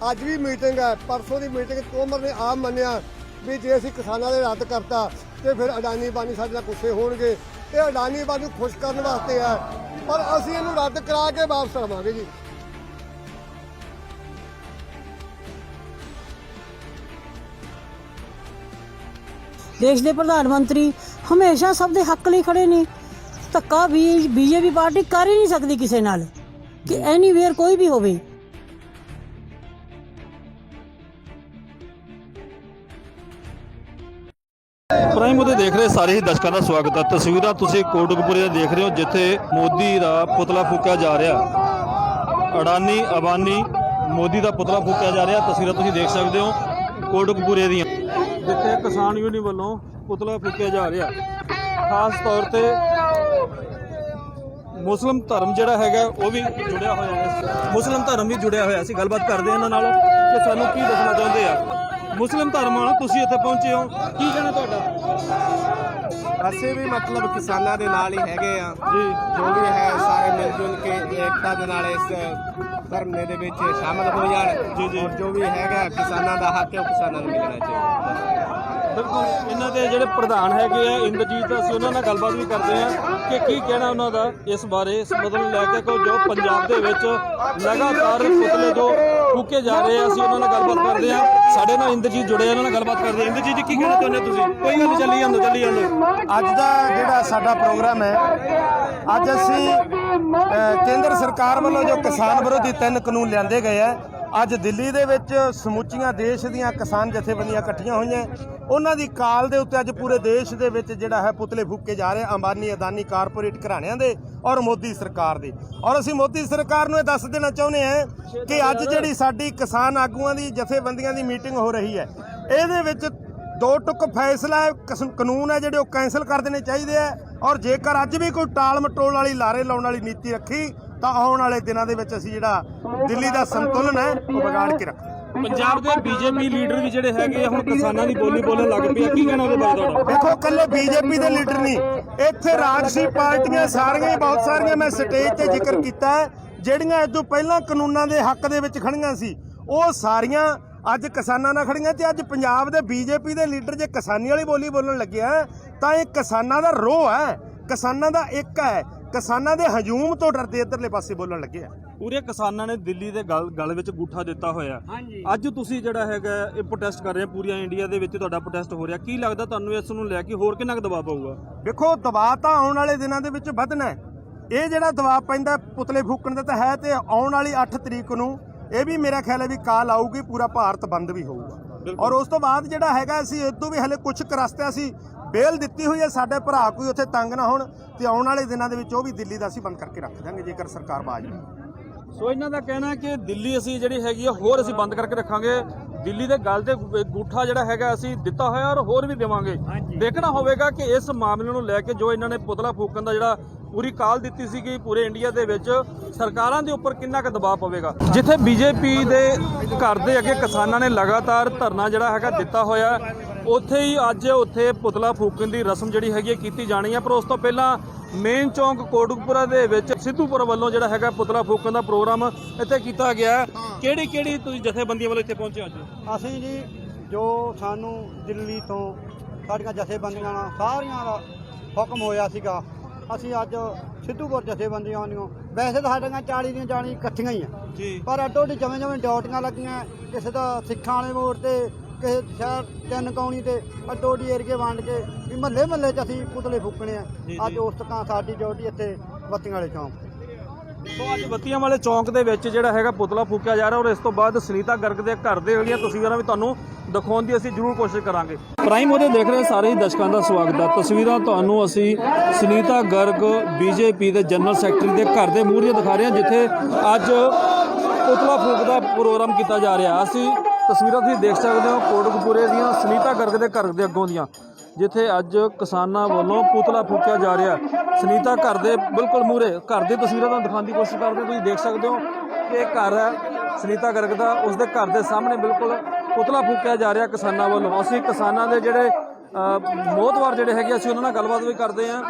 ਅੱਜ ਵੀ ਮੀਟਿੰਗ ਹੈ, ਪਰਸੋਂ ਦੀ ਮੀਟਿੰਗ, ਤੋਮਰ ਨੇ ਆਪ ਮੰਨਿਆ ਵੀ ਜੇ ਅਸੀਂ ਕਿਸਾਨਾਂ ਦੇ ਰੱਦ ਕਰਤਾ ਤੇ ਫਿਰ ਅਡਾਨੀ ਬਾਨੀ ਸਾਡੇ ਨਾਲ ਗੁੱਸੇ ਹੋਣਗੇ। ਇਹ ਅਡਾਨੀ ਬਾਨੀ ਨੂੰ ਖੁਸ਼ ਕਰਨ ਵਾਸਤੇ ਹੈ, ਪਰ ਅਸੀਂ ਇਹਨੂੰ ਰੱਦ ਕਰਾ ਕੇ ਵਾਪਸ ਆਵਾਂਗੇ ਜੀ। ਦੇਸ਼ ਦੇ ਪ੍ਰਧਾਨ ਮੰਤਰੀ ਹਮੇਸ਼ਾ ਸਭ ਦੇ ਹੱਕ ਲਈ ਖੜੇ ਨੇ। ਧੱਕਾ ਵੀ ਬੀਜੇਪੀ ਪਾਰਟੀ ਕਰ ਹੀ ਨਹੀਂ ਸਕਦੀ ਕਿਸੇ ਨਾਲ। ਕਿ ਐਨੀਵੇਅਰ ਕੋਈ ਵੀ ਹੋਵੇ ਪ੍ਰਾਈਮ ਉਹਦੇ ਦੇਖ ਰਹੇ ਸਾਰੇ ਹੀ ਦਰਸ਼ਕਾਂ ਦਾ ਸਵਾਗਤ ਹੈ ਤਸਵੀਰਾਂ ਤੁਸੀਂ ਕੋਟਕਪੁਰੇ ਦੀਆਂ ਦੇਖ ਰਹੇ ਹੋ, ਜਿੱਥੇ ਮੋਦੀ ਦਾ ਪੁਤਲਾ ਫੂਕਿਆ ਜਾ ਰਿਹਾ। ਅਡਾਨੀ ਅਬਾਨੀ ਮੋਦੀ ਦਾ ਪੁਤਲਾ ਫੂਕਿਆ ਜਾ ਰਿਹਾ। ਤਸਵੀਰਾਂ ਤੁਸੀਂ ਦੇਖ ਸਕਦੇ ਹੋ ਕੋਟਕਪੁਰੇ ਦੀਆਂ। ਜਿੱਥੇ ਕਿਸਾਨ ਯੂਨੀਅਨ ਵੱਲੋਂ ਪੁਤਲਾ ਫੂਕਿਆ ਜਾ ਰਿਹਾ। ਖਾਸ ਤੌਰ ਤੇ ਮੁਸਲਮ ਧਰਮ ਜਿਹੜਾ ਹੈਗਾ, ਉਹ ਵੀ ਜੁੜਿਆ ਹੋਇਆ ਹੈ। ਮੁਸਲਮ ਧਰਮ ਵੀ ਜੁੜਿਆ ਹੋਇਆ ਸੀ। ਗੱਲਬਾਤ ਕਰਦੇ ਹਾਂ ਇਹਨਾਂ ਨਾਲ ਕਿ ਸਾਨੂੰ ਕੀ ਦੱਸਣਾ ਚਾਹੁੰਦੇ ਆ। ਮੁਸਲਿਮ ਧਰਮ ਵਾਲਾ ਤੁਸੀਂ ਇੱਥੇ ਪਹੁੰਚੇ ਹੋ। ਕੀ ਕਹਿਣਾ ਤੁਹਾਡਾ? ਅਸੀਂ ਵੀ ਮਤਲਬ ਕਿਸਾਨਾਂ ਦੇ ਨਾਲ ਹੀ ਹੈਗੇ ਆ। ਜੀ। ਜੋ ਵੀ ਹੈ ਸਾਰੇ ਮਿਲ ਜੁਲ ਕੇ ਏਕਤਾ ਦੇ ਨਾਲ ਇਸ ਧਰਨੇ ਦੇ ਵਿੱਚ ਸ਼ਾਮਲ ਹੋ ਜਾਣ। ਜੀ, ਜੀ। ਜੋ ਵੀ ਹੈਗਾ ਕਿਸਾਨਾਂ ਦਾ ਹੱਕ ਹੈ ਉਹ ਕਿਸਾਨਾਂ ਨੂੰ ਮਿਲਣਾ ਚਾਹੀਦਾ। ਬਿਲਕੁਲ। ਇਹਨਾਂ ਦੇ ਜਿਹੜੇ ਪ੍ਰਧਾਨ ਹੈਗੇ ਆ ਇੰਦਰਜੀਤ ਅਸੀਂ ਉਹਨਾਂ ਨਾਲ ਗੱਲਬਾਤ ਵੀ ਕਰਦੇ ਆ ਕਿ ਕੀ ਕਹਿਣਾ ਉਹਨਾਂ ਦਾ ਇਸ ਬਾਰੇ। ਇਸ ਮਤਲਬ ਲੈ ਕੇ ਕੋ ਜੋ ਪੰਜਾਬ ਦੇ ਵਿੱਚ ਲਗਾਤਾਰ ਪੁਤਲੇ ਜੋ ਫੂਕੇ ਜਾ ਰਹੇ ਆ ਅਸੀਂ ਉਹਨਾਂ ਨਾਲ ਗੱਲਬਾਤ ਕਰਦੇ ਆ ਸਾਡੇ ਨਾਲ ਇੰਦਰਜੀਤ ਜੁੜੇ ਆ ਉਹਨਾਂ ਨਾਲ ਗੱਲਬਾਤ ਕਰਦੇ ਆ। ਇੰਦਰਜੀਤ ਜੀ ਕੀ ਕਹਿਣਾ ਚਾਹੁੰਦੇ ਹੋ ਤੁਸੀਂ? ਕੋਈ ਗੱਲ ਨੀ, ਚੱਲੀ ਜਾਂਦੋ ਚੱਲੀ ਜਾਂਦੋ। ਅੱਜ ਦਾ ਜਿਹੜਾ ਸਾਡਾ ਪ੍ਰੋਗਰਾਮ ਹੈ ਅੱਜ ਅਸੀਂ ਅ, ਕੇਂਦਰ ਸਰਕਾਰ ਵੱਲੋਂ ਜੋ ਕਿਸਾਨ ਵਿਰੋਧੀ ਤਿੰਨ ਕਾਨੂੰਨ ਲਿਆਂਦੇ ਗਏ ਆ ਅੱਜ ਦਿੱਲੀ ਦੇ ਵਿੱਚ ਸਮੁੱਚੀਆਂ ਦੇਸ਼ ਦੀਆਂ ਕਿਸਾਨ ਜਥੇਬੰਦੀਆਂ ਇਕੱਠੀਆਂ ਹੋਈਆਂ। ਉਹਨਾਂ ਦੀ ਕਾਲ ਦੇ ਉੱਤੇ ਅੱਜ ਪੂਰੇ ਦੇਸ਼ ਦੇ ਵਿੱਚ ਜਿਹੜਾ ਹੈ ਪੁਤਲੇ ਫੂਕੇ ਜਾ ਰਹੇ ਅੰਬਾਨੀ ਅਦਾਨੀ ਕਾਰਪੋਰੇਟ ਘਰਾਣਿਆਂ ਦੇ ਔਰ ਮੋਦੀ ਸਰਕਾਰ ਦੇ। ਔਰ ਅਸੀਂ ਮੋਦੀ ਸਰਕਾਰ ਨੂੰ ਇਹ ਦੱਸ ਦੇਣਾ ਚਾਹੁੰਦੇ ਹਾਂ ਕਿ ਅੱਜ ਜਿਹੜੀ ਸਾਡੀ ਕਿਸਾਨ ਆਗੂਆਂ ਦੀ, ਜਥੇਬੰਦੀਆਂ ਦੀ ਮੀਟਿੰਗ ਹੋ ਰਹੀ ਹੈ, ਇਹਦੇ ਵਿੱਚ ਦੋ ਟੁਕ ਫੈਸਲਾ ਕਸ- ਕਾਨੂੰਨ ਹੈ ਜਿਹੜੇ ਉਹ ਕੈਂਸਲ ਕਰ ਦੇਣੇ ਚਾਹੀਦੇ ਆ। ਔਰ ਜੇਕਰ ਅੱਜ ਵੀ ਕੋਈ ਟਾਲ ਮਟੋਲ ਵਾਲੀ ਲਾਰੇ ਲਾਉਣ ਵਾਲੀ ਨੀਤੀ ਰੱਖੀ ਤਾਂ ਆਉਣ ਵਾਲੇ ਦਿਨਾਂ ਦੇ ਵਿੱਚ ਅਸੀਂ ਜਿਹੜਾ ਦਿੱਲੀ ਦਾ ਸੰਤੁਲਨ ਹੈ ਉਹ ਵਿਗਾੜ ਕੇ ਰੱਖ ਪੰਜਾਬ ਦੇ ਬੀਜੇਪੀ ਲੀਡਰ ਵੀ ਜਿਹੜੇ ਹੈਗੇ ਹੁਣ ਕਿਸਾਨਾਂ ਦੀ ਬੋਲੀ ਬੋਲਣ ਲੱਗ ਪਏ ਕੀ ਕਹਿਣਾ ਉਹਦੇ ਬਾਰੇ ਤੁਹਾਡਾ? ਦੇਖੋ ਕੱਲੇ ਬੀਜੇਪੀ ਦੇ ਲੀਡਰ ਨਹੀਂ। ਇੱਥੇ ਰਾਜਸੀ ਪਾਰਟੀਆਂ ਸਾਰੀਆਂ ਹੀ ਬਹੁਤ ਸਾਰੀਆਂ ਮੈਂ ਸਟੇਜ ਤੇ ਜ਼ਿਕਰ ਕੀਤਾ ਹੈ, ਜਿਹੜੀਆਂ ਇਸ ਤੋਂ ਪਹਿਲਾਂ ਕਾਨੂੰਨਾਂ ਦੇ ਹੱਕ ਦੇ ਵਿੱਚ ਖੜੀਆਂ ਸੀ ਉਹ ਸਾਰੀਆਂ ਅੱਜ ਕਿਸਾਨਾਂ ਨਾਲ ਖੜੀਆਂ ਤੇ ਅੱਜ ਪੰਜਾਬ ਦੇ ਬੀਜੇਪੀ ਦੇ ਲੀਡਰ ਜੇ ਕਿਸਾਨੀ ਵਾਲੀ ਬੋਲੀ ਬੋਲਣ ਲੱਗਿਆ ਤਾਂ ਇਹ ਕਿਸਾਨਾਂ ਦਾ ਰੋਹ ਹੈ ਕਿਸਾਨਾਂ ਦਾ ਇੱਕ ਹੈ। ਕਿਸਾਨਾਂ ਦੇ ਹਜੂਮ ਤੋਂ ਡਰਦੇ ਇਧਰਲੇ ਪਾਸੇ ਬੋਲਣ ਲੱਗੇ ਆ। ਪੂਰੇ ਕਿਸਾਨਾਂ ਨੇ ਦਿੱਲੀ ਦੇ ਗਲ ਗਲ ਵਿੱਚ ਗੂਠਾ ਦਿੱਤਾ ਹੋਇਆ। ਅੱਜ ਤੁਸੀਂ ਜਿਹੜਾ ਹੈਗਾ ਇਹ ਪ੍ਰੋਟੈਸਟ ਕਰ ਰਹੇ ਪੂਰੀਆਂ ਇੰਡੀਆ ਦੇ ਵਿੱਚ ਤੁਹਾਡਾ ਪ੍ਰੋਟੈਸਟ ਹੋ ਰਿਹਾ। ਕੀ ਲੱਗਦਾ ਤੁਹਾਨੂੰ ਇਸ ਨੂੰ ਲੈ ਕੇ ਹੋਰ ਕਿੰਨਾ ਕੁ ਦਬਾਅ ਪਊਗਾ? ਵੇਖੋ ਦਬਾਅ ਤਾਂ ਆਉਣ ਵਾਲੇ ਦਿਨਾਂ ਦੇ ਵਿੱਚ ਵਧਣਾ ਹੈ। ਇਹ ਜਿਹੜਾ ਦਬਾਅ ਪੈਂਦਾ ਪੁਤਲੇ ਫੂਕਣ ਦਾ ਤਾਂ ਹੈ ਤੇ ਆਉਣ ਵਾਲੀ 8 ਤਰੀਕ ਨੂੰ ਇਹ ਵੀ ਮੇਰਾ ਖਿਆਲ ਹੈ ਵੀ ਕਾਲ ਆਊਗੀ ਪੂਰਾ ਭਾਰਤ ਬੰਦ ਵੀ ਹੋਊਗਾ। ਔਰ ਉਸ ਤੋਂ ਬਾਅਦ ਜਿਹੜਾ ਹੈਗਾ ਅਸੀਂ ਇਦੋਂ ਵੀ ਹਲੇ ਕੁਝ ਕਰਸਤੇ ਅਸੀਂ ਬੇਲ ਦਿੱਤੀ ਹੋਈ ਹੈ ਸਾਡੇ ਭਰਾ ਕੋਈ ਉੱਥੇ ਤੰਗ ਨਾ ਹੋਣ ਤੇ ਆਉਣ ਵਾਲੇ ਦਿਨਾਂ ਦੇ ਵਿੱਚ ਉਹ ਵੀ ਦਿੱਲੀ ਦਾ ਅਸੀਂ ਬੰਦ ਕਰਕੇ ਰੱਖ ਦਾਂਗੇ ਜੇਕਰ ਸਰਕਾਰ ਬਾਜ ਨਹੀਂ। ਸੋ ਇਹਨਾਂ ਦਾ ਕਹਿਣਾ ਹੈ ਕਿ ਦਿੱਲੀ ਅਸੀਂ ਜਿਹੜੀ ਹੈਗੀ ਆ ਹੋਰ ਅਸੀਂ ਬੰਦ ਕਰਕੇ ਰੱਖਾਂਗੇ। ਦਿੱਲੀ ਦੇ ਗਲ ਤੇ ਗੂਠਾ ਜਿਹੜਾ ਹੈਗਾ ਅਸੀਂ ਦਿੱਤਾ ਹੋਇਆ ਔਰ ਹੋਰ ਵੀ ਦੇਵਾਂਗੇ। ਦੇਖਣਾ ਹੋਵੇਗਾ ਕਿ ਇਸ ਮਾਮਲੇ ਨੂੰ ਲੈ ਕੇ ਜੋ ਇਹਨਾਂ ਨੇ ਪੁਤਲਾ ਫੂਕਣ ਦਾ ਜਿਹੜਾ ਪੂਰੀ ਕਾਲ ਦਿੱਤੀ ਸੀ ਕਿ ਪੂਰੇ ਇੰਡੀਆ ਦੇ ਵਿੱਚ ਸਰਕਾਰਾਂ ਦੇ ਉੱਪਰ ਕਿੰਨਾ ਕੁ ਦਬਾਅ ਪਵੇਗਾ? ਜਿੱਥੇ ਬੀਜੇਪੀ ਦੇ ਘਰ ਦੇ ਅੱਗੇ ਕਿਸਾਨਾਂ ਨੇ ਲਗਾਤਾਰ ਧਰਨਾ ਜਿਹੜਾ ਹੈਗਾ ਦਿੱਤਾ ਹੋਇਆ ਉੱਥੇ ਹੀ ਅੱਜ ਉੱਥੇ ਪੁਤਲਾ ਫੂਕਣ ਦੀ ਰਸਮ ਜਿਹੜੀ ਹੈਗੀ ਹੈ ਕੀਤੀ ਜਾਣੀ ਹੈ ਪਰ ਉਸ ਤੋਂ ਪਹਿਲਾਂ ਮੇਨ ਚੌਂਕ ਕੋਟਕਪੁਰਾ ਦੇ ਵਿੱਚ ਸਿੱਧੂਪੁਰ ਵੱਲੋਂ ਜਿਹੜਾ ਹੈਗਾ ਪੁਤਲਾ ਫੂਕਣ ਦਾ ਪ੍ਰੋਗਰਾਮ ਇੱਥੇ ਕੀਤਾ ਗਿਆ। ਕਿਹੜੀ ਕਿਹੜੀ ਤੁਸੀਂ ਜਥੇਬੰਦੀਆਂ ਵੱਲੋਂ ਇੱਥੇ ਪਹੁੰਚੇ ਅੱਜ? ਅਸੀਂ ਜੀ ਜੋ ਸਾਨੂੰ ਦਿੱਲੀ ਤੋਂ ਸਾਡੀਆਂ ਜਥੇਬੰਦੀਆਂ ਨਾਲ ਸਾਰੀਆਂ ਦਾ ਹੁਕਮ ਹੋਇਆ ਸੀਗਾ ਅਸੀਂ ਅੱਜ ਸਿੱਧੂਪੁਰ ਜਥੇਬੰਦੀਆਂ ਨੂੰ ਵੈਸੇ ਤਾਂ ਸਾਡੀਆਂ 40 ਦੀਆਂ 40 ਇਕੱਠੀਆਂ ਹੀ ਆ। ਜੀ। ਪਰ ਅੱਡੋ ਅੱਡੀ ਜਿਵੇਂ ਜਿਵੇਂ ਡਿਊਟੀਆਂ ਲੱਗੀਆਂ ਕਿਸੇ ਦਾ ਸਿੱਖਾਂ ਵਾਲੇ ਮੋੜ ਤੇ ਕਿਸੇ ਸ਼ਹਿਰ ਤਿੰਨ ਕੌਣੀ ਤੇ ਅੱਡੋ ਅੱਡੀ ਏਰੀਏ ਵੰਡ ਕੇ ਵੀ ਮਹੱਲੇ ਮਹੱਲੇ 'ਚ ਅਸੀਂ ਪੁਤਲੇ ਫੂਕਣੇ ਆ। ਅੱਜ। ਉਸ ਤੱਕ ਸਾਡੀ ਡਿਊਟੀ ਇੱਥੇ ਬੱਤੀਆਂ ਵਾਲੇ ਚੌਂਕ ਸੋ ਅੱਜ ਬੱਤੀਆਂ ਵਾਲੇ ਚੌਂਕ ਦੇ ਵਿੱਚ ਜਿਹੜਾ ਹੈਗਾ ਪੁਤਲਾ ਫੂਕਿਆ ਜਾ ਰਿਹਾ ਔਰ ਇਸ ਤੋਂ ਬਾਅਦ ਸੁਨੀਤਾ ਗਰਗ ਦੇ ਘਰ ਦੇ ਜਿਹੜੀਆਂ ਤਸਵੀਰਾਂ ਵੀ ਤੁਹਾਨੂੰ ਦਿਖਾਉਣ ਦੀ ਅਸੀਂ ਜ਼ਰੂਰ ਕੋਸ਼ਿਸ਼ ਕਰਾਂਗੇ। ਪ੍ਰਾਈਮ ਉਹਦੇ ਦੇਖ ਰਹੇ ਸਾਰੇ ਹੀ ਦਰਸ਼ਕਾਂ ਦਾ ਸਵਾਗਤ ਹੈ ਤਸਵੀਰਾਂ ਤੁਹਾਨੂੰ ਅਸੀਂ ਸੁਨੀਤਾ ਗਰਗ ਬੀਜੇਪੀ ਦੇ ਜਨਰਲ ਸੈਕਟਰੀ ਦੇ ਘਰ ਦੇ ਮੂਹਰੇ ਦਿਖਾ ਰਹੇ ਹਾਂ ਜਿੱਥੇ ਅੱਜ ਪੁਤਲਾ ਫੂਕ ਦਾ ਪ੍ਰੋਗਰਾਮ ਕੀਤਾ ਜਾ ਰਿਹਾ। ਅਸੀਂ ਤਸਵੀਰਾਂ ਤੁਸੀਂ ਦੇਖ ਸਕਦੇ ਹੋ ਕੋਟਕਪੂਰੇ ਦੀਆਂ ਸੁਨੀਤਾ ਗਰਗ ਦੇ ਘਰ ਦੇ ਅੱਗੋਂ ਦੀਆਂ ਜਿੱਥੇ ਅੱਜ ਕਿਸਾਨਾਂ ਵੱਲੋਂ ਪੁਤਲਾ ਫੂਕਿਆ ਜਾ ਰਿਹਾ ਸੁਨੀਤਾ ਘਰ ਦੇ ਬਿਲਕੁਲ ਮੂਹਰੇ ਘਰ ਦੀ ਤਸਵੀਰਾਂ ਤੁਹਾਨੂੰ ਦਿਖਾਉਣ ਦੀ ਕੋਸ਼ਿਸ਼ ਕਰਦੇ ਤੁਸੀਂ ਦੇਖ ਸਕਦੇ ਹੋ ਕਿ ਇਹ ਘਰ ਹੈ ਸੁਨੀਤਾ ਗਰਗ ਦਾ ਉਸ ਦੇ ਘਰ ਦੇ ਸਾਹਮਣੇ ਬਿਲਕੁਲ ਪੁਤਲਾ ਫੂਕਿਆ ਜਾ ਰਿਹਾ ਕਿਸਾਨਾਂ ਵੱਲੋਂ। ਅਸੀਂ ਕਿਸਾਨਾਂ ਦੇ ਜਿਹੜੇ ਅ, ਮੋਹਤਵਾਰ ਜਿਹੜੇ ਹੈਗੇ ਅਸੀਂ ਉਹਨਾਂ ਨਾਲ ਗੱਲਬਾਤ ਵੀ ਕਰਦੇ ਹਾਂ।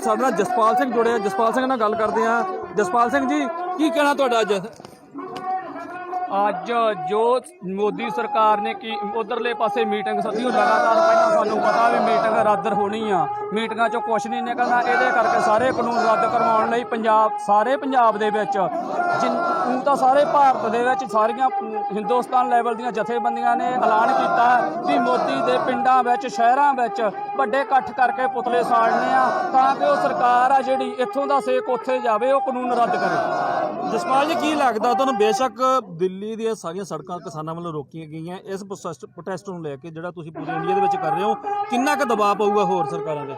ਸਾਡੇ ਨਾਲ ਜਸਪਾਲ ਸਿੰਘ ਜੁੜਿਆ ਜਸਪਾਲ ਸਿੰਘ ਨਾਲ ਗੱਲ ਕਰਦੇ ਹਾਂ। ਜਸਪਾਲ ਸਿੰਘ ਜੀ ਕੀ ਕਹਿਣਾ ਤੁਹਾਡਾ ਅੱਜ? ਅੱਜ ਜੋ ਮੋਦੀ ਸਰਕਾਰ ਨੇ ਕੀ ਉਧਰਲੇ ਪਾਸੇ ਮੀਟਿੰਗ ਸੱਦੀ, ਉਹ ਲਗਾਤਾਰ ਪਹਿਲਾਂ ਸਾਨੂੰ ਪਤਾ ਵੀ ਮੀਟਿੰਗ ਰੱਦ ਹੋਣੀ ਆ। ਮੀਟਿੰਗਾਂ 'ਚੋਂ ਕੁਝ ਨਹੀਂ ਨਿਕਲਣਾ, ਇਹਦੇ ਕਰਕੇ ਸਾਰੇ ਕਾਨੂੰਨ ਰੱਦ ਕਰਵਾਉਣ ਲਈ ਪੰਜਾਬ, ਸਾਰੇ ਪੰਜਾਬ ਦੇ ਵਿੱਚ ਜਿਨ ਤਾਂ ਸਾਰੇ ਭਾਰਤ ਦੇ ਵਿੱਚ ਸਾਰੀਆਂ ਹਿੰਦੁਸਤਾਨ ਲੈਵਲ ਦੀਆਂ ਜਥੇਬੰਦੀਆਂ ਨੇ ਐਲਾਨ ਕੀਤਾ ਵੀ ਮੋਦੀ ਦੇ ਪਿੰਡਾਂ ਵਿੱਚ, ਸ਼ਹਿਰਾਂ ਵਿੱਚ ਵੱਡੇ ਇਕੱਠ ਕਰਕੇ ਪੁਤਲੇ ਸਾੜਨੇ ਆ, ਤਾਂ ਕਿ ਉਹ ਸਰਕਾਰ ਆ ਜਿਹੜੀ ਇੱਥੋਂ ਦਾ ਸੇਕ ਉੱਥੇ ਜਾਵੇ, ਉਹ ਕਾਨੂੰਨ ਰੱਦ ਕਰੇ। ਜਸਪਾਲ ਜੀ, ਕੀ ਲੱਗਦਾ? ਤੁਹਾਨੂੰ ਬੇਸ਼ੱਕ ਦਿੱਲੀ ਦੀਆਂ ਸਾਰੀਆਂ ਸੜਕਾਂ ਕਿਸਾਨਾਂ ਵੱਲੋਂ ਰੋਕੀਆਂ ਗਈਆਂ। ਇਸ ਪ੍ਰੋਟੈਸਟ ਨੂੰ ਲੈ ਕੇ ਜਿਹੜਾ ਤੁਸੀਂ ਪੂਰੇ ਇੰਡੀਆ ਦੇ ਵਿੱਚ ਕਰ ਰਹੇ ਹੋ, ਕਿੰਨਾ ਕੁ ਦਬਾਅ ਪਊਗਾ ਹੋਰ ਸਰਕਾਰਾਂ ਦੇ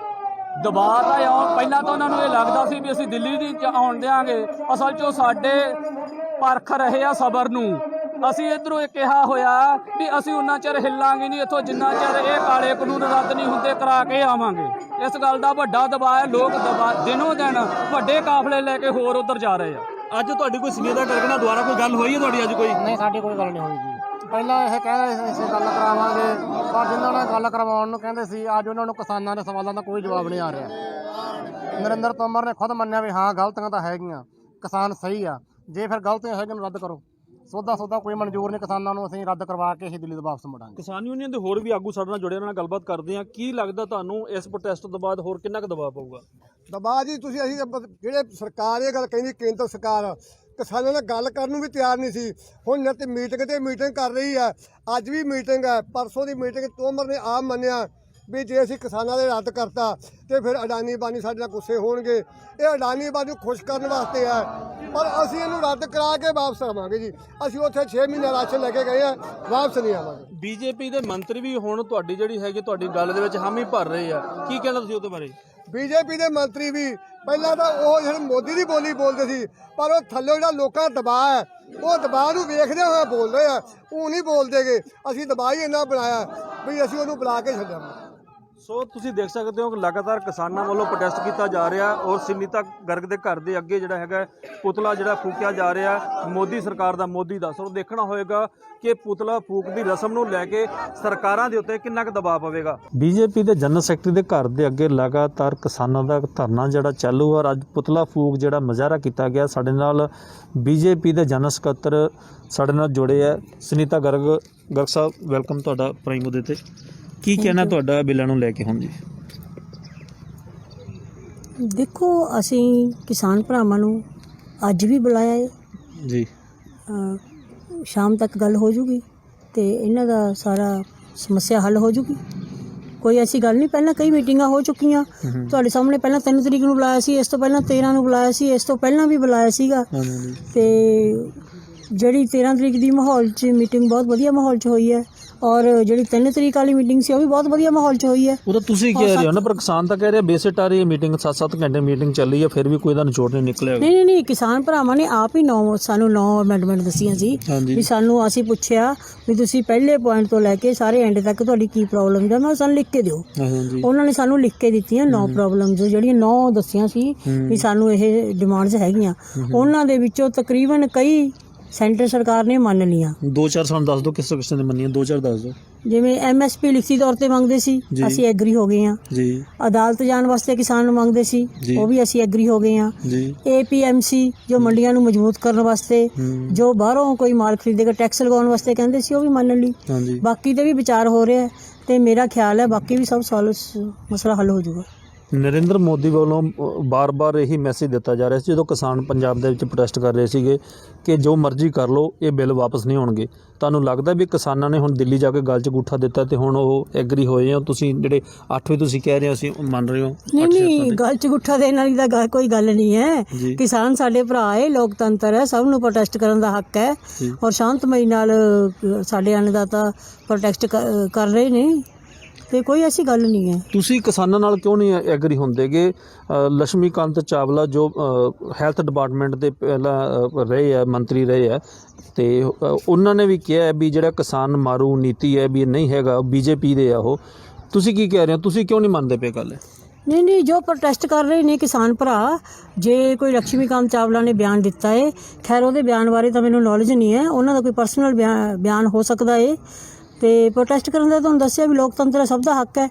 ਦਬਾਅ ਤਾਂ ਆਉਣ ਪਹਿਲਾਂ ਤਾਂ ਉਹਨਾਂ ਨੂੰ ਇਹ ਲੱਗਦਾ ਸੀ ਵੀ ਅਸੀਂ ਦਿੱਲੀ ਦੀ ਆਉਣ ਦਿਆਂਗੇ। ਅਸਲ 'ਚ ਸਾਡੇ ਪਰਖ ਰਹੇ ਆ ਸਬਰ ਨੂੰ। ਅਸੀਂ ਇਧਰੋਂ ਇਹ ਕਿਹਾ ਹੋਇਆ ਵੀ ਅਸੀਂ ਉਨਾ ਚਿਰ ਹਿੱਲਾਂਗੇ ਨਹੀਂ, ਇੱਥੋਂ ਜਿੰਨਾ ਚਿਰ ਇਹ ਕਾਲੇ ਕਾਨੂੰਨ ਰੱਦ ਨਹੀਂ ਹੁੰਦੇ, ਕਰਾ ਕੇ ਆਵਾਂਗੇ। ਇਸ ਗੱਲ ਦਾ ਵੱਡਾ ਦਬਾਅ ਹੈ। ਲੋਕ ਦਬਾਅ ਦਿਨੋਂ ਦਿਨ ਵੱਡੇ ਕਾਫਲੇ ਲੈ ਕੇ ਹੋਰ ਉਧਰ ਜਾ ਰਹੇ ਆ। ਅੱਜ ਤੁਹਾਡੀ ਕੋਈ ਸੁਨੀਤਾ ਗਰਗ ਨਾਲ ਦੁਬਾਰਾ ਕੋਈ ਗੱਲ ਹੋਈ ਹੈ ਤੁਹਾਡੀ ਅੱਜ ਕੋਈ? ਨਹੀਂ, ਸਾਡੀ ਕੋਈ ਗੱਲ ਨਹੀਂ ਹੋਈ ਜੀ। ਪਹਿਲਾਂ ਇਹ ਕਹਿੰਦੇ ਸੀ, ਅਸੀਂ ਗੱਲ ਕਰਾਵਾਂਗੇ, ਪਰ ਜਿਨ੍ਹਾਂ ਨਾਲ ਗੱਲ ਕਰਵਾਉਣ ਨੂੰ ਕਹਿੰਦੇ ਸੀ, ਅੱਜ ਉਹਨਾਂ ਨੂੰ ਕਿਸਾਨਾਂ ਦੇ ਸਵਾਲਾਂ ਦਾ ਕੋਈ ਜਵਾਬ ਨਹੀਂ ਆ ਰਿਹਾ। ਨਰਿੰਦਰ ਤੋਮਰ ਨੇ ਖੁਦ ਮੰਨਿਆ ਵੀ ਹਾਂ, ਗਲਤੀਆਂ ਤਾਂ ਹੈਗੀਆਂ, ਕਿਸਾਨ ਸਹੀ ਆ। ਜੇ ਫਿਰ ਗਲਤੀਆਂ ਹੈਗੀਆਂ ਨੂੰ ਰੱਦ ਕਰੋ। ਸੌਦਾ ਸੌਦਾ ਕੋਈ ਮਨਜ਼ੂਰ ਨਹੀਂ ਕਿਸਾਨਾਂ ਨੂੰ ਅਸੀਂ ਰੱਦ ਕਰਵਾ ਕੇ ਹੀ ਦਿੱਲੀ ਤੋਂ ਵਾਪਸ ਮੁੜਾਂਗੇ। ਕਿਸਾਨ ਯੂਨੀਅਨ ਦੇ ਹੋਰ ਵੀ ਆਗੂ ਸਾਡੇ ਨਾਲ ਜੁੜੇ ਉਹਨਾਂ ਨਾਲ ਗੱਲਬਾਤ ਕਰਦੇ ਆ ਕੀ ਲੱਗਦਾ ਤੁਹਾਨੂੰ ਇਸ ਪ੍ਰੋਟੈਸਟ ਤੋਂ ਬਾਅਦ ਹੋਰ ਕਿੰਨਾ ਕੁ ਦਬਾਅ ਪਊਗਾ? ਦਬਾਅ ਜੀ ਤੁਸੀਂ ਅਸੀਂ ਜਿਹੜੇ ਸਰਕਾਰ ਇਹ ਗੱਲ ਕਹਿੰਦੀ ਕੇਂਦਰ ਸਰਕਾਰ ਕਿਸਾਨਾਂ ਨਾਲ ਗੱਲ ਕਰਨ ਨੂੰ ਵੀ ਤਿਆਰ ਨਹੀਂ ਸੀ। ਹੁਣ ਨਾ ਤੇ ਮੀਟਿੰਗ ਤੇ ਮੀਟਿੰਗ ਕਰ ਰਹੀ ਹੈ ਅੱਜ ਵੀ ਮੀਟਿੰਗ ਹੈ ਪਰਸੋਂ ਦੀ ਮੀਟਿੰਗ ਤੋਮਰ ਨੇ ਆਪ ਮੰਨਿਆ। ਵੀ ਜੇ ਅਸੀਂ ਕਿਸਾਨਾਂ ਦੇ ਰੱਦ ਕਰਤਾ ਤੇ ਫਿਰ ਅਡਾਨੀ ਬਾਨੀ ਸਾਡੇ ਨਾਲ ਗੁੱਸੇ ਹੋਣਗੇ। ਇਹ ਅਡਾਨੀ ਬਾਨੀ ਨੂੰ ਖੁਸ਼ ਕਰਨ ਵਾਸਤੇ ਹੈ। ਪਰ ਅਸੀਂ ਇਹਨੂੰ ਰੱਦ ਕਰਾ ਕੇ ਵਾਪਸ ਆਵਾਂਗੇ ਜੀ। ਅਸੀਂ ਉੱਥੇ 6 ਮਹੀਨੇ ਰਾਸ਼ਨ ਲੈ ਕੇ ਗਏ ਆ ਵਾਪਸ ਨਹੀਂ ਆਵਾਂਗੇ। ਬੀਜੇਪੀ ਦੇ ਮੰਤਰੀ ਵੀ ਹੁਣ ਤੁਹਾਡੀ ਜਿਹੜੀ ਹੈਗੀ ਤੁਹਾਡੀ ਗੱਲ ਦੇ ਵਿੱਚ ਹਾਮੀ ਭਰ ਰਹੇ ਆ। ਕੀ ਕਹਿਣਾ ਤੁਸੀਂ ਉਹਦੇ ਬਾਰੇ? ਬੀਜੇਪੀ ਦੇ ਮੰਤਰੀ ਵੀ ਪਹਿਲਾਂ ਤਾਂ ਉਹ ਜਿਹੜੇ ਮੋਦੀ ਦੀ ਬੋਲੀ ਬੋਲਦੇ ਸੀ ਪਰ ਉਹ ਥੱਲੇ ਜਿਹੜਾ ਲੋਕਾਂ ਦਾ ਦਬਾਅ ਹੈ ਉਹ ਦਬਾਅ ਨੂੰ ਵੇਖਦੇ ਹੋਏ ਬੋਲਦੇ ਆ ਉਹ ਨਹੀਂ ਬੋਲਦੇਗੇ ਅਸੀਂ ਦਬਾਅ ਹੀ ਇੰਨਾ ਬਣਾਇਆ ਵੀ ਅਸੀਂ ਉਹਨੂੰ ਬੁਲਾ ਕੇ ਛੱਡਾਂਗੇ। ਸੋ ਤੁਸੀਂ ਦੇਖ ਸਕਦੇ ਹੋ ਕਿ ਲਗਾਤਾਰ ਕਿਸਾਨਾਂ ਵੱਲੋਂ ਪ੍ਰੋਟੈਸਟ ਕੀਤਾ ਜਾ ਰਿਹਾ ਔਰ ਸਿੰਨੀਤਾ ਗਰਗ ਦੇ ਘਰ ਦੇ ਅੱਗੇ ਜਿਹੜਾ ਹੈਗਾ ਪੁਤਲਾ ਜਿਹੜਾ ਫੂਕਿਆ ਜਾ ਰਿਹਾ। ਮੋਦੀ ਸਰਕਾਰ ਦਾ ਮੋਦੀ ਦਾ। ਸੋ ਦੇਖਣਾ ਹੋਏਗਾ ਕਿ ਪੁਤਲਾ ਫੂਕ ਦੀ ਰਸਮ ਨੂੰ ਲੈ ਕੇ ਸਰਕਾਰਾਂ ਦੇ ਉੱਤੇ ਕਿੰਨਾ ਕੁ ਦਬਾਅ ਪਵੇਗਾ। ਬੀਜੇਪੀ ਦੇ ਜਨਰਲ ਸੈਕਟਰੀ ਦੇ ਘਰ ਦੇ ਅੱਗੇ ਲਗਾਤਾਰ ਕਿਸਾਨਾਂ ਦਾ ਧਰਨਾ ਜਿਹੜਾ ਚਾਲੂ ਔਰ ਅੱਜ ਪੁਤਲਾ ਫੂਕ ਜਿਹੜਾ ਮੁਜ਼ਾਹਰਾ ਕੀਤਾ ਗਿਆ। ਸਾਡੇ ਨਾਲ ਬੀਜੇਪੀ ਦੇ ਜਨਰਲ ਸਕੱਤਰ ਸਾਡੇ ਨਾਲ ਜੁੜੇ ਹੈ ਸੁਨੀਤਾ ਗਰਗ ਗਰਗ ਸਾਹਿਬ ਵੈਲਕਮ ਤੁਹਾਡਾ ਪ੍ਰਾਈਮ ਮੁੱਦੇ ਤੇ। ਕੀ ਕਹਿਣਾ ਤੁਹਾਡਾ ਬਿੱਲਾਂ ਨੂੰ ਲੈ ਕੇ ਹੁਣ ਜੀ? ਦੇਖੋ ਅਸੀਂ ਕਿਸਾਨ ਭਰਾਵਾਂ ਨੂੰ ਅੱਜ ਵੀ ਬੁਲਾਇਆ ਹੈ। ਜੀ। ਸ਼ਾਮ ਤੱਕ ਗੱਲ ਹੋ ਜੂਗੀ ਤੇ ਇਹਨਾਂ ਦਾ ਸਾਰਾ ਸਮੱਸਿਆ ਹੱਲ ਹੋ ਜੂਗੀ। ਕੋਈ ਐਸੀ ਗੱਲ ਨਹੀਂ ਪਹਿਲਾਂ ਕਈ ਮੀਟਿੰਗਾਂ ਹੋ ਚੁੱਕੀਆਂ। ਤੁਹਾਡੇ ਸਾਹਮਣੇ ਪਹਿਲਾਂ 3 ਤਰੀਕ ਨੂੰ ਬੁਲਾਇਆ ਸੀ ਇਸ ਤੋਂ ਪਹਿਲਾਂ 13 ਨੂੰ ਬੁਲਾਇਆ ਸੀ ਇਸ ਤੋਂ ਪਹਿਲਾਂ ਵੀ ਬੁਲਾਇਆ ਸੀਗਾ। ਹਾਂਜੀ ਤੇ ਜਿਹੜੀ 13 ਤਰੀਕ ਦੀ ਮਾਹੌਲ 'ਚ ਮੀਟਿੰਗ ਬਹੁਤ ਵਧੀਆ ਮਾਹੌਲ 'ਚ ਹੋਈ ਹੈ। ਔਰ ਜਿਹੜੀ 3 ਤਰੀਕ ਵਾਲੀ ਮੀਟਿੰਗ ਸੀ ਉਹ ਵੀ ਬਹੁਤ ਵਧੀਆ ਮਾਹੌਲ 'ਚ ਹੋਈ ਹੈ। ਉਹ ਤਾਂ ਤੁਸੀਂ ਕਹਿ ਰਹੇ ਹੋ ਨਾ ਪਰ ਕਿਸਾਨ ਤਾਂ ਕਹਿ ਰਿਹਾ ਬੇਸਿਟ ਆ ਰਹੀ ਹੈ ਮੀਟਿੰਗ 7-7 ਘੰਟੇ ਮੀਟਿੰਗ ਚੱਲੀ ਹੈ ਫਿਰ ਵੀ ਕੋਈ ਦਾ ਨਿਚੋੜ ਨਹੀਂ ਨਿਕਲਿਆ ਨਹੀਂ ਨਹੀਂ ਨਹੀਂ ਕਿਸਾਨ ਭਰਾਵਾਂ ਨੇ ਆਪ ਹੀ ਨੌ ਸਾਨੂੰ ਨੌ ਅਮੈਂਡਮੈਂਟ ਦੱਸੀਆਂ ਸੀ। ਵੀ ਸਾਨੂੰ ਅਸੀਂ ਪੁੱਛਿਆ ਵੀ ਤੁਸੀਂ ਪਹਿਲੇ ਪੁਆਇੰਟ ਤੋਂ ਲੈ ਕੇ ਸਾਰੇ ਐਂਡ ਤੱਕ ਤੁਹਾਡੀ ਕੀ ਪ੍ਰੋਬਲਮ ਹੈ ਮੈਂ ਸਾਨੂੰ ਲਿਖ ਕੇ ਦਿਓ। ਉਹਨਾਂ ਨੇ ਸਾਨੂੰ ਲਿਖ ਕੇ ਦਿੱਤੀਆਂ ਨੌ ਪ੍ਰੋਬਲਮਸ ਜਿਹੜੀਆਂ ਨੌ ਦੱਸੀਆਂ ਸੀ ਵੀ ਸਾਨੂੰ ਇਹ ਡਿਮਾਂਡਸ ਹੈਗੀਆਂ। ਉਹਨਾਂ ਦੇ ਵਿੱਚੋਂ ਤਕਰੀਬਨ ਕਈ ਸੈਂਟਰ ਸਰਕਾਰ ਨੇ ਮੰਨ ਲੀਆਂ ਦੋ ਚਾਰ ਸਾਨੂੰ ਦੱਸ ਦਿਓ ਕਿਸ ਕਿਸ ਨੇ ਮੰਨੀਆਂ ਦੋ ਚਾਰ ਦੱਸ ਦਿਓ। ਜਿਵੇਂ ਐਮਐਸਪੀ ਲਿਖਤੀ ਤੌਰ ਤੇ ਮੰਗਦੇ ਸੀ ਜੀ। ਅਸੀਂ ਐਗਰੀ ਹੋ ਗਏ ਹਾਂ। ਜੀ। ਅਦਾਲਤ ਜਾਣ ਵਾਸਤੇ ਕਿਸਾਨ ਨੂੰ ਮੰਗਦੇ ਸੀ ਜੀ। ਉਹ ਵੀ ਅਸੀਂ ਐਗਰੀ ਹੋ ਗਏ ਹਾਂ। ਜੀ। ਏਪੀਐਮਸੀ ਜੋ ਮੰਡੀਆਂ ਨੂੰ ਮਜ਼ਬੂਤ ਕਰਨ ਵਾਸਤੇ ਹੂੰ। ਜੋ ਬਾਹਰੋਂ ਕੋਈ ਮਾਲ ਖਰੀਦੇਗਾ ਟੈਕਸ ਲਗਾਉਣ ਵਾਸਤੇ ਕਹਿੰਦੇ ਸੀ ਉਹ ਵੀ ਮੰਨ ਲਈ। ਹਾਂਜੀ। ਬਾਕੀ ਤੇ ਵੀ ਵਿਚਾਰ ਹੋ ਰਿਹਾ ਹੈ ਤੇ ਮੇਰਾ ਖਿਆਲ ਹੈ ਬਾਕੀ ਵੀ ਸਭ ਸੋਲਵ ਮਸਲਾ ਹੱਲ ਹੋ ਜਾਊਗਾ। ਨਰਿੰਦਰ ਮੋਦੀ ਵੱਲੋਂ ਬਾਰ-ਬਾਰ ਇਹੀ ਮੈਸੇਜ ਦਿੱਤਾ ਜਾ ਰਿਹਾ ਸੀ ਜਦੋਂ ਕਿਸਾਨ ਪੰਜਾਬ ਦੇ ਵਿੱਚ ਪ੍ਰੋਟੈਸਟ ਕਰ ਰਹੇ ਸੀਗੇ ਕਿ ਜੋ ਮਰਜ਼ੀ ਕਰ ਲਓ ਇਹ ਬਿੱਲ ਵਾਪਸ ਨਹੀਂ ਹੋਣਗੇ। ਤੁਹਾਨੂੰ ਲੱਗਦਾ ਵੀ ਕਿਸਾਨਾਂ ਨੇ ਹੁਣ ਦਿੱਲੀ ਜਾ ਕੇ ਗੱਲ 'ਚ ਗੁੱਠਾ ਦਿੱਤਾ ਤੇ ਹੁਣ ਉਹ ਐਗਰੀ ਹੋਏ ਆ? ਤੁਸੀਂ ਜਿਹੜੇ 8ਵੇਂ ਤੁਸੀਂ ਕਹਿ ਰਹੇ ਹੋ ਅਸੀਂ ਉਹ ਮੰਨ ਰਹੇ ਹੋ? ਨਹੀਂ ਨਹੀਂ ਗੱਲ ਚ ਗੁੱਠਾ ਦੇਣ ਵਾਲੀ ਗੱਲ- ਕੋਈ ਗੱਲ ਨਹੀਂ ਹੈ। ਕਿਸਾਨ ਸਾਡੇ ਭਰਾ ਹੈ ਲੋਕਤੰਤਰ ਹੈ ਸਭ ਨੂੰ ਪ੍ਰੋਟੈਸਟ ਕਰਨ ਦਾ ਹੱਕ ਹੈ। ਔਰ ਸ਼ਾਂਤਮਈ ਨਾਲ ਸਾਡੇ ਅੰਨਦਾਤਾ ਪ੍ਰੋਟੈਸਟ ਕਰ ਰਹੇ ਨੇ। ਤੇ ਕੋਈ ਐਸੀ ਗੱਲ ਨਹੀਂ ਹੈ। ਤੁਸੀਂ ਕਿਸਾਨਾਂ ਨਾਲ ਕਿਉਂ ਨਹੀਂ ਐਗਰੀ ਹੁੰਦੇਗੇ? ਲక్ష్ਮੀਕਾਂਤ ਚਾਵਲਾ ਜੋ ਹੈਲਥ ਡਿਪਾਰਟਮੈਂਟ ਦੇ ਪਹਿਲਾਂ ਰਹੇ ਆ ਮੰਤਰੀ ਰਹੇ ਆ ਤੇ ਉਹਨਾਂ ਨੇ ਵੀ ਕਿਹਾ ਵੀ ਜਿਹੜਾ ਕਿਸਾਨ ਮਾਰੂ ਨੀਤੀ ਹੈ ਵੀ ਨਹੀਂ ਹੈਗਾ ਬੀਜੇਪੀ ਦੇ ਆ ਉਹ। ਤੁਸੀਂ ਕੀ ਕਹਿ ਰਹੇ ਹੋ? ਤੁਸੀਂ ਕਿਉਂ ਨਹੀਂ ਮੰਨਦੇ ਪਏ ਗੱਲ? ਨਹੀਂ ਨਹੀਂ ਜੋ ਪ੍ਰੋਟੈਸਟ ਕਰ ਰਹੇ ਨੇ ਕਿਸਾਨ ਭਰਾ ਜੇ ਕੋਈ ਲక్ష్ਮੀਕਾਂਤ ਚਾਵਲਾ ਨੇ ਬਿਆਨ ਦਿੱਤਾ ਹੈ ਖੈਰ ਉਹਦੇ ਬਿਆਨ ਬਾਰੇ ਤਾਂ ਮੈਨੂੰ ਨੌਲੇਜ ਨਹੀਂ ਹੈ ਉਹਨਾਂ ਦਾ ਕੋਈ ਪਰਸਨਲ ਬਿਆਨ ਹੋ ਸਕਦਾ ਹੈ ਤੇ ਪ੍ਰੋਟੈਸਟ ਕਰਨ ਦਾ ਤੁਹਾਨੂੰ ਦੱਸਿਆ ਵੀ ਲੋਕਤੰਤਰ ਸਭ ਦਾ ਹੱਕ ਹੈ।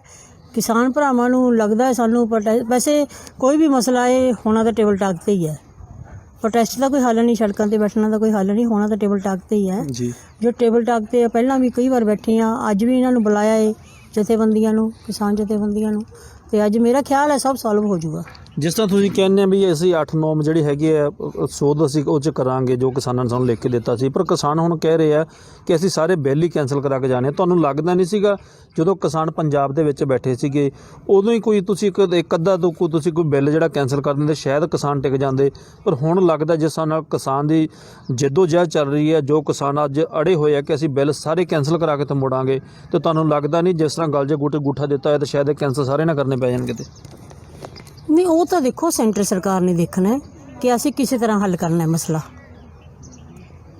ਕਿਸਾਨ ਭਰਾਵਾਂ ਨੂੰ ਲੱਗਦਾ ਹੈ ਸਾਨੂੰ ਪ੍ਰੋਟੈਸਟ ਵੈਸੇ ਕੋਈ ਵੀ ਮਸਲਾ ਹੈ ਹੋਣਾ ਤਾਂ ਟੇਬਲ ਟਾਕ ਤੇ ਹੀ ਹੈ। ਪ੍ਰੋਟੈਸਟ ਦਾ ਕੋਈ ਹੱਲ ਨਹੀਂ ਸੜਕਾਂ ਤੇ ਬੈਠਣਾ ਦਾ ਕੋਈ ਹੱਲ ਨਹੀਂ ਹੋਣਾ ਤਾਂ ਟੇਬਲ ਟਾਕ ਤੇ ਹੀ ਹੈ। ਜੀ। ਜੋ ਟੇਬਲ ਟਾਕ ਤੇ ਪਹਿਲਾਂ ਵੀ ਕਈ ਵਾਰ ਬੈਠੇ ਆ ਅੱਜ ਵੀ ਇਹਨਾਂ ਨੂੰ ਬੁਲਾਇਆ ਏ ਜਥੇਬੰਦੀਆਂ ਨੂੰ ਕਿਸਾਨ ਜਥੇਬੰਦੀਆਂ ਨੂੰ। ਤੇ ਅੱਜ ਮੇਰਾ ਖਿਆਲ ਹੈ ਸਭ ਸੋਲਵ ਹੋ ਜਾਊਗਾ। ਜਿਸ ਤਰ੍ਹਾਂ ਤੁਸੀਂ ਕਹਿੰਦੇ ਆ ਵੀ ਅਸੀਂ 8-9 ਜਿਹੜੀ ਹੈਗੀ ਆ ਸੋਧ ਅਸੀਂ ਉਹ ਚ ਕਰਾਂਗੇ, ਜੋ ਕਿਸਾਨਾਂ ਨੇ ਸਾਨੂੰ ਲਿਖ ਕੇ ਦਿੱਤਾ ਸੀ। ਪਰ ਕਿਸਾਨ ਹੁਣ ਕਹਿ ਰਹੇ ਆ ਕਿ ਅਸੀਂ ਸਾਰੇ ਬਿੱਲ ਹੀ ਕੈਨਸਲ ਕਰਾ ਕੇ ਜਾਣੇ ਤੁਹਾਨੂੰ ਲੱਗਦਾ ਨਹੀਂ ਸੀਗਾ ਜਦੋਂ ਕਿਸਾਨ ਪੰਜਾਬ ਦੇ ਵਿੱਚ ਬੈਠੇ ਸੀਗੇ, ਉਦੋਂ ਹੀ ਕੋਈ ਤੁਸੀਂ ਇੱਕ ਇੱਕ ਅੱਧਾ ਤੋਂ ਕੋਈ ਤੁਸੀਂ ਕੋਈ ਬਿੱਲ ਜਿਹੜਾ ਕੈਨਸਲ ਕਰ ਦਿੰਦੇ, ਸ਼ਾਇਦ ਕਿਸਾਨ ਟਿਕ ਜਾਂਦੇ। ਪਰ ਹੁਣ ਲੱਗਦਾ ਜਿਸ ਤਰ੍ਹਾਂ ਨਾਲ ਕਿਸਾਨ ਦੀ ਜਿੱਦੋ ਜਹਿਦ ਚੱਲ ਰਹੀ ਹੈ, ਜੋ ਕਿਸਾਨ ਅੱਜ ਅੜੇ ਹੋਏ ਆ ਕਿ ਅਸੀਂ ਬਿੱਲ ਸਾਰੇ ਕੈਨਸਲ ਕਰਾ ਕੇ ਤੇ ਮੋੜਾਂਗੇ, ਤੇ ਤੁਹਾਨੂੰ ਲੱਗਦਾ ਨਹੀਂ ਜਿਸ ਤਰ੍ਹਾਂ ਗੱਲ ਜੇ ਗੁੱਟ ਗੂਠਾ ਦਿੱਤਾ ਹੈ ਤਾਂ ਸ਼ਾਇਦ ਇਹ ਕੈਨਸਲ ਸਾਰੇ ਨਾ ਕਰਨੇ ਪੈ ਜਾਣਗੇ ਤੇ। ਨਹੀਂ, ਉਹ ਤਾਂ ਦੇਖੋ, ਸੈਂਟਰ ਸਰਕਾਰ ਨੇ ਦੇਖਣਾ ਹੈ ਕਿ ਅਸੀਂ ਕਿਸੇ ਤਰ੍ਹਾਂ ਹੱਲ ਕਰਨਾ ਹੈ ਮਸਲਾ।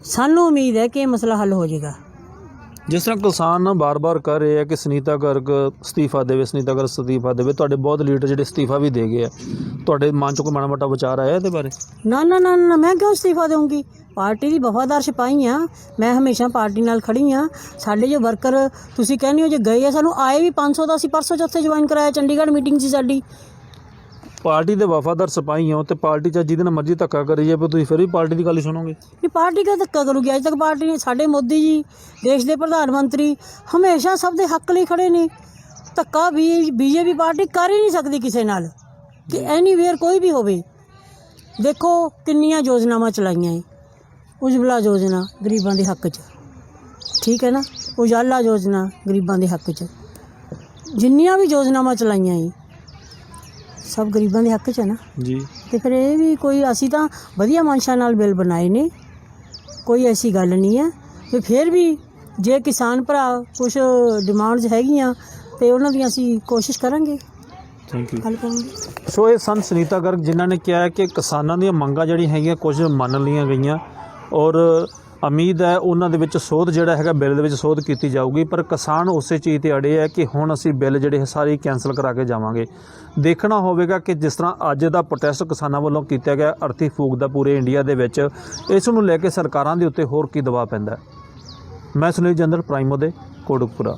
ਸਾਨੂੰ ਉਮੀਦ ਹੈ ਕਿ ਇਹ ਮਸਲਾ ਹੱਲ ਹੋ ਜਾਏਗਾ। ਜਿਸ ਤਰ੍ਹਾਂ ਕਿਸਾਨ ਬਾਰ-ਬਾਰ ਕਰ ਰਹੇ ਆ ਕਿ ਸੁਨੀਤਾ ਗਰਗ ਅਸਤੀਫਾ ਦੇਵੇ, ਸੁਨੀਤਾ ਗਰਗ ਅਸਤੀਫਾ ਦੇਵੇ, ਤੁਹਾਡੇ ਬਹੁਤ ਲੀਡਰ ਜਿਹੜੇ ਅਸਤੀਫਾ ਵੀ ਦੇ ਗਏ ਆ। ਤੁਹਾਡੇ ਮਨ 'ਚ ਕੋਈ ਮਾੜਾ ਮੋਟਾ ਵਿਚਾਰ ਆਇਆ ਇਹਦੇ ਬਾਰੇ? ਨਾ ਨਾ ਨਾ ਨਾ, ਮੈਂ ਕਿਉਂ ਅਸਤੀਫਾ ਦੇਵਾਂਗੀ ਪਾਰਟੀ ਦੀ ਵਫਾਦਾਰ ਸਿਪਾਹੀ ਆ। ਮੈਂ ਹਮੇਸ਼ਾ ਪਾਰਟੀ ਨਾਲ ਖੜੀ ਆ। ਸਾਡੇ ਜੋ ਵਰਕਰ, ਤੁਸੀਂ ਕਹਿੰਦੇ ਹੋ ਜੇ ਗਏ ਆ ਸਾਨੂੰ ਆਏ ਵੀ 500 ਦਾ ਅਸੀਂ ਪਰਸੋਂ ਚੌਥੇ ਜੁਆਇਨ ਕਰਾਇਆ, ਚੰਡੀਗੜ੍ਹ ਮੀਟਿੰਗ ਸੀ ਸਾਡੀ। ਪਾਰਟੀ ਦੇ ਵਫਾਦਾਰ ਸਿਪਾਹੀ ਹੋ ਤੇ ਪਾਰਟੀ 'ਚ ਜਿਹਦੇ ਨਾਲ ਮਰਜ਼ੀ ਧੱਕਾ ਕਰੀ ਜਾਵੇ ਤੁਸੀਂ ਫਿਰ ਵੀ ਪਾਰਟੀ ਦੀ ਗੱਲ ਹੀ ਸੁਣੋਗੇ। ਇਹ ਪਾਰਟੀ ਕਾ ਧੱਕਾ ਕਰੂਗੀ? ਅੱਜ ਤੱਕ ਪਾਰਟੀ ਨੇ ਸਾਡੇ ਮੋਦੀ ਜੀ, ਦੇਸ਼ ਦੇ ਪ੍ਰਧਾਨ ਮੰਤਰੀ, ਹਮੇਸ਼ਾ ਸਭ ਦੇ ਹੱਕ ਲਈ ਖੜੇ ਨੇ। ਧੱਕਾ ਵੀ ਬੀਜੇਪੀ ਪਾਰਟੀ ਕਰ ਹੀ ਨਹੀਂ ਸਕਦੀ ਕਿਸੇ ਨਾਲ, ਕਿ ਐਨੀਵੇਅਰ ਕੋਈ ਵੀ ਹੋਵੇ। ਦੇਖੋ ਕਿੰਨੀਆਂ ਯੋਜਨਾਵਾਂ ਚਲਾਈਆਂ ਏ। ਉਜਵਲਾ ਯੋਜਨਾ ਗਰੀਬਾਂ ਦੇ ਹੱਕ 'ਚ, ਠੀਕ ਹੈ ਨਾ? ਉਜਾਲਾ ਯੋਜਨਾ ਗਰੀਬਾਂ ਦੇ ਹੱਕ 'ਚ। ਜਿੰਨੀਆਂ ਵੀ ਯੋਜਨਾਵਾਂ ਚਲਾਈਆਂ ਏ ਸਭ ਗਰੀਬਾਂ ਦੇ ਹੱਕ 'ਚ ਹੈ ਨਾ। ਜੀ। ਤੇ ਫਿਰ ਇਹ ਵੀ ਕੋਈ ਅਸੀਂ ਤਾਂ ਵਧੀਆ ਮਨਸ਼ਾ ਨਾਲ ਬਿੱਲ ਬਣਾਏ ਨੇ ਕੋਈ ਐਸੀ ਗੱਲ ਨਹੀਂ ਹੈ। ਤੇ ਫਿਰ ਵੀ ਜੇ ਕਿਸਾਨ ਭਰਾ ਕੁਝ ਡਿਮਾਂਡਸ ਹੈਗੀਆਂ ਤੇ ਉਹਨਾਂ ਦੀਆਂ ਅਸੀਂ ਕੋਸ਼ਿਸ਼ ਕਰਾਂਗੇ। ਥੈਂਕ ਯੂ ਦੀ ਸੋ ਇਹ ਸਨ ਸੁਨੀਤਾ ਗਰਗ ਜਿਨ੍ਹਾਂ ਨੇ ਕਿਹਾ ਕਿ ਕਿਸਾਨਾਂ ਦੀਆਂ ਮੰਗਾਂ ਜਿਹੜੀਆਂ ਹੈਗੀਆਂ ਕੁਝ ਮੰਨ ਲਈਆਂ ਗਈਆਂ ਔਰ ਉਮੀਦ ਹੈ ਉਹਨਾਂ ਦੇ ਵਿੱਚ ਸੋਧ ਜਿਹੜਾ ਹੈਗਾ ਬਿੱਲ ਦੇ ਵਿੱਚ ਸੋਧ ਕੀਤੀ ਜਾਊਗੀ, ਪਰ ਕਿਸਾਨ ਉਸੇ ਚੀਜ਼ ਤੇ ਅੜੇ ਹੈ ਕਿ ਹੁਣ ਅਸੀਂ ਬਿੱਲ ਜਿਹੜੇ ਹੈ ਸਾਰੇ ਕੈਨਸਲ ਕਰਾ ਕੇ ਜਾਵਾਂਗੇ। ਦੇਖਣਾ ਹੋਵੇਗਾ ਕਿ ਜਿਸ ਤਰ੍ਹਾਂ ਅੱਜ ਦਾ ਪ੍ਰੋਟੈਸਟ ਕਿਸਾਨਾਂ ਵੱਲੋਂ ਕੀਤਾ ਗਿਆ, ਅਰਥੀ ਫੂਕ ਦਾ ਪੂਰੇ ਇੰਡੀਆ ਦੇ ਵਿੱਚ, ਇਸ ਨੂੰ ਲੈ ਕੇ ਸਰਕਾਰਾਂ ਦੇ ਉੱਤੇ ਹੋਰ ਕੀ ਦਬਾਅ ਪੈਂਦਾ ਮੈਂ ਸੁਨੀਲ ਜੰਦਰ ਪ੍ਰਾਈਮੋ ਦੇ ਕੋਟਕਪੁਰਾ।